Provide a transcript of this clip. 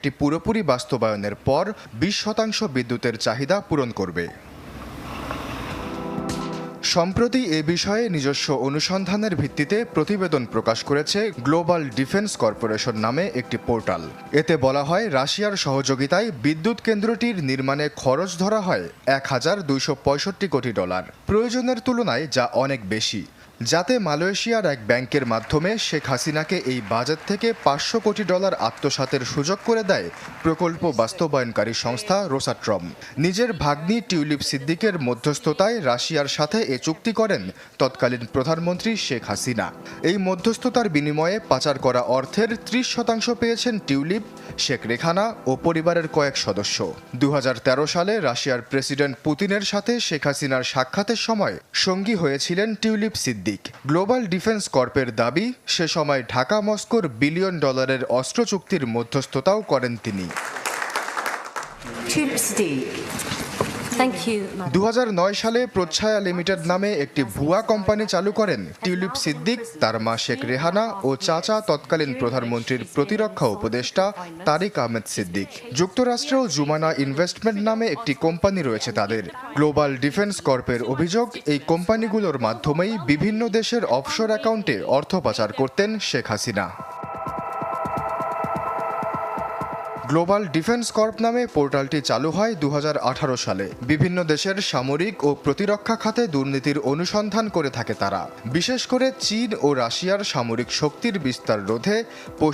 এটি পুরোপুরি বাস্তবায়নের পর বিশ শতাংশ বিদ্যুতের চাহিদা পূরণ করবে। সম্প্রতি এ বিষয়ে নিজস্ব অনুসন্ধানের ভিত্তিতে প্রতিবেদন প্রকাশ করেছে গ্লোবাল ডিফেন্স কর্পোরেশন নামে একটি পোর্টাল। এতে বলা হয়, রাশিয়ার সহযোগিতায় বিদ্যুৎ কেন্দ্রটির নির্মাণে খরচ ধরা হয় এক হাজার দুইশো পঁয়ষট্টি কোটি ডলার। প্রয়োজনের তুলনায় যা অনেক বেশি। যাতে মালয়েশিয়ার এক ব্যাংকের মাধ্যমে শেখ হাসিনাকে এই বাজেট থেকে পাঁচশো কোটি ডলার আত্মসাতের সুযোগ করে দেয় প্রকল্প বাস্তবায়নকারী সংস্থা রোসাট্রম। নিজের ভাগ্নি টিউলিপ সিদ্দিকের মধ্যস্থতায় রাশিয়ার সাথে এ চুক্তি করেন তৎকালীন প্রধানমন্ত্রী শেখ হাসিনা। এই মধ্যস্থতার বিনিময়ে পাচার করা অর্থের ত্রিশ শতাংশ পেয়েছেন টিউলিপ, শেখ রেখানা ও পরিবারের কয়েক সদস্য। দু হাজার তেরো সালে রাশিয়ার প্রেসিডেন্ট পুতিনের সাথে শেখ হাসিনার সাক্ষাতের সময় সঙ্গী হয়েছিলেন টিউলিপ সিদ্দিক। গ্লোবাল ডিফেন্স কর্পের দাবি, সে সময় ঢাকা মস্কোর বিলিয়ন ডলারের অস্ত্র চুক্তির মধ্যস্থতাও করেন তিনি। Tulip Steak. Thank you, Madam. দু সালে প্রচ্ছায়া লিমিটেড নামে একটি ভুয়া কোম্পানি চালু করেন টিউলিপ সিদ্দিক তার মা শেখ রেহানা ও চাচা তৎকালীন প্রধানমন্ত্রীর প্রতিরক্ষা উপদেষ্টা তারিক আহমেদ সিদ্দিক যুক্তরাষ্ট্রেও জুমানা ইনভেস্টমেন্ট নামে একটি কোম্পানি রয়েছে তাদের গ্লোবাল ডিফেন্স কর্পের অভিযোগ এই কোম্পানিগুলোর মাধ্যমেই বিভিন্ন দেশের অফশোর অ্যাকাউন্টে অর্থ পাচার করতেন Sheikh Hasina global defence corp নামে পোর্টালটি চালু হয় দু হাজার আঠারো সালে। বিভিন্ন দেশের সামরিক ও প্রতিরক্ষা খাতে দুর্নীতির অনুসন্ধান করে থাকে তারা। বিশেষ করে চীন ও রাশিয়ার সামরিক শক্তির বিস্তার রোধে